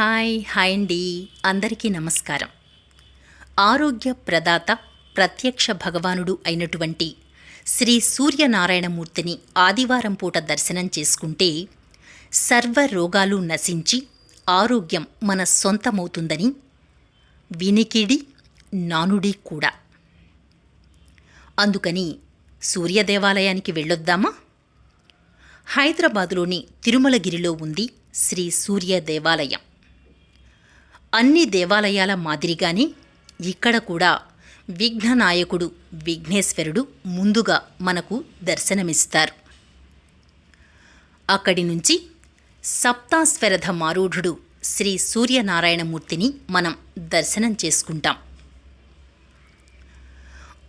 Hi hi అండి. అందరికీ నమస్కారం. ఆరోగ్య ప్రదాత ప్రత్యక్ష భగవానుడు అయినటువంటి శ్రీ సూర్యనారాయణమూర్తిని ఆదివారం పూట దర్శనం చేసుకుంటే సర్వ రోగాలు నశించి ఆరోగ్యం మన సొంతమవుతుందని వినికిడి నానుడి కూడా. అందుకని సూర్య దేవాలయానికి వెళ్ళొద్దామా? హైదరాబాదులోని తిరుమలగిరిలో ఉంది శ్రీ సూర్య దేవాలయం అన్ని దేవాలయాల మాదిరిగానే ఇక్కడ కూడా విఘ్ననాయకుడు విఘ్నేశ్వరుడు ముందుగా మనకు దర్శనమిస్తారు. అక్కడి నుంచి సప్తాస్వరథ మారూఢుడు శ్రీ సూర్యనారాయణమూర్తిని మనం దర్శనం చేసుకుంటాం.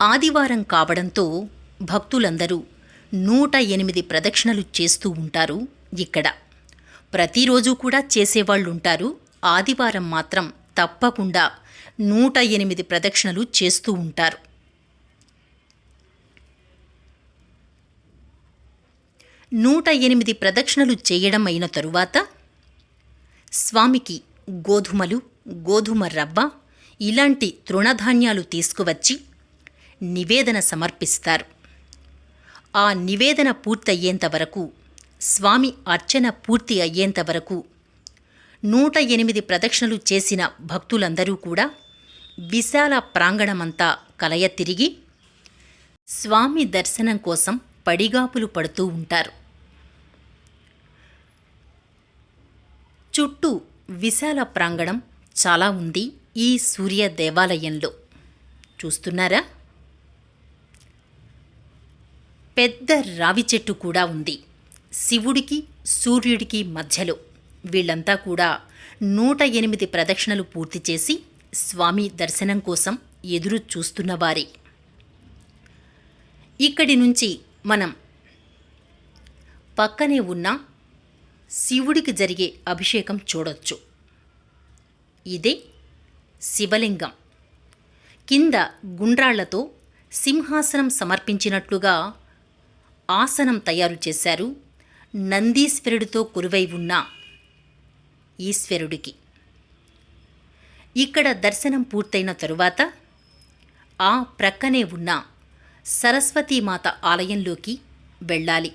ఆదివారం కావడంతో భక్తులందరూ నూట ఎనిమిది ప్రదక్షిణలు చేస్తూ ఉంటారు ఇక్కడ. ప్రతిరోజు కూడా చేసేవాళ్ళుంటారు. ఆదివారం మాత్రం తప్పకుండా నూట ఎనిమిది ప్రదక్షిణలు చేస్తూ ఉంటారు. నూట ఎనిమిది ప్రదక్షిణలు చేయడం అయిన తరువాత స్వామికి గోధుమలు గోధుమ రవ్వ ఇలాంటి తృణధాన్యాలు తీసుకువచ్చి నివేదన సమర్పిస్తారు. ఆ నివేదన పూర్తయ్యేంత వరకు స్వామి అర్చన పూర్తి అయ్యేంత వరకు నూట ఎనిమిది ప్రదక్షిణలు చేసిన భక్తులందరూ కూడా విశాల ప్రాంగణమంతా కలయ తిరిగి స్వామి దర్శనం కోసం పడిగాపులు పడుతూ ఉంటారు. చుట్టూ విశాల ప్రాంగణం చాలా ఉంది ఈ సూర్య దేవాలయంలో. చూస్తున్నారా? పెద్ద రావి చెట్టు కూడా ఉంది. శివుడికి సూర్యుడికి మధ్యలో. వీళ్ళంతా కూడా నూట ఎనిమిది ప్రదక్షిణలు పూర్తి చేసి స్వామి దర్శనం కోసం ఎదురు చూస్తున్నవారే ఇక్కడి నుంచి మనం పక్కనే ఉన్న శివుడికి జరిగే అభిషేకం చూడొచ్చు. ఇదే శివలింగం. కింద గుండ్రాళ్ళతో సింహాసనం సమర్పించినట్లుగా ఆసనం తయారు చేశారు నందీశ్వరుడితో కురువై ఉన్న ఈశ్వరుడికి. ఇక్కడ దర్శనం పూర్తయిన తరువాత ఆ ప్రక్కనే ఉన్న సరస్వతీమాత ఆలయంలోకి వెళ్ళాలి.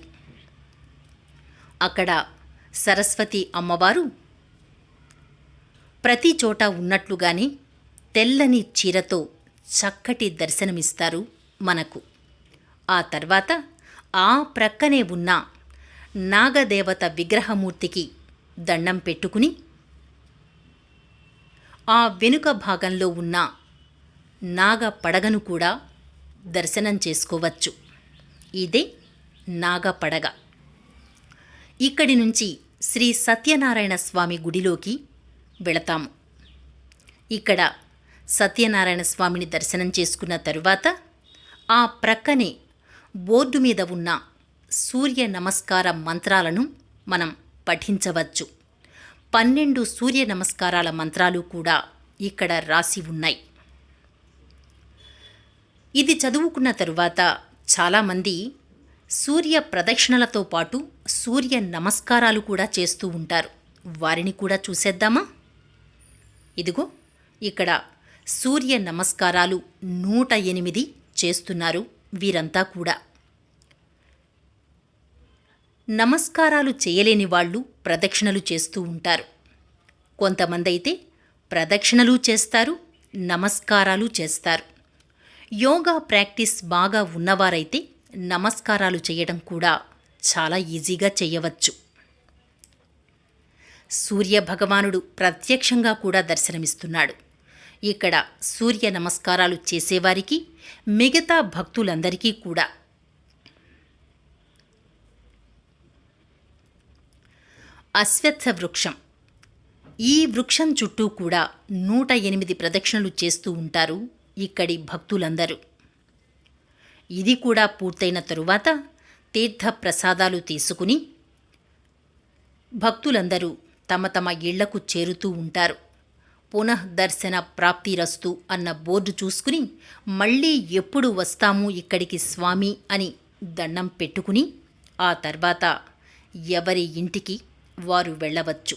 అక్కడ సరస్వతి అమ్మవారు ప్రతి చోట ఉన్నట్లుగానే తెల్లని చీరతో చక్కటి దర్శనమిస్తారు మనకు. ఆ తర్వాత ఆ ప్రక్కనే ఉన్న నాగదేవత విగ్రహమూర్తికి దండం పెట్టుకుని ఆ వెనుక భాగంలో ఉన్న నాగ పడగను కూడా దర్శనం చేసుకోవచ్చు. ఇదే నాగ పడగ. ఇక్కడి నుంచి శ్రీ సత్యనారాయణ స్వామి గుడిలోకి వెళతాము. ఇక్కడ సత్యనారాయణ స్వామిని దర్శనం చేసుకున్న తరువాత ఆ ప్రక్కనే బోర్డు మీద ఉన్న సూర్య నమస్కార మంత్రాలను మనం పఠించవచ్చు. పన్నెండు సూర్య నమస్కారాల మంత్రాలు కూడా ఇక్కడ రాసి ఉన్నాయి. ఇది చదువుకున్న తరువాత చాలామంది సూర్య ప్రదక్షిణలతో పాటు సూర్య నమస్కారాలు కూడా చేస్తూ ఉంటారు. వారిని కూడా చూసేద్దామా? ఇదిగో ఇక్కడ సూర్య నమస్కారాలు నూట ఎనిమిది చేస్తున్నారు వీరంతా కూడా. నమస్కారాలు చేయలేని వాళ్ళు ప్రదక్షిణలు చేస్తూ ఉంటారు. కొంతమంది అయితే ప్రదక్షిణలు చేస్తారు నమస్కారాలు చేస్తారు. యోగా ప్రాక్టీస్ బాగా ఉన్నవారైతే నమస్కారాలు చేయడం కూడా చాలా ఈజీగా చేయవచ్చు. సూర్య భగవానుడు ప్రత్యక్షంగా కూడా దర్శనమిస్తున్నాడు. ఇక్కడ సూర్య నమస్కారాలు చేసేవారికి మిగతా భక్తులందరికీ కూడా అశ్వత్థ వృక్షం ఈ వృక్షం చుట్టూ కూడా నూట ఎనిమిది ప్రదక్షిణలు చేస్తూ ఉంటారు ఇక్కడి భక్తులందరూ. ఇది కూడా పూర్తయిన తరువాత తీర్థ ప్రసాదాలు తీసుకుని భక్తులందరూ తమ తమ ఇళ్ళకు చేరుతూ ఉంటారు. పునఃదర్శన ప్రాప్తిరస్తు అన్న బోర్డు చూసుకుని మళ్ళీ ఎప్పుడు వస్తాము ఇక్కడికి స్వామి అని దండం పెట్టుకుని ఆ తర్వాత ఎవరి ఇంటికి వారు వెళ్ళవచ్చు.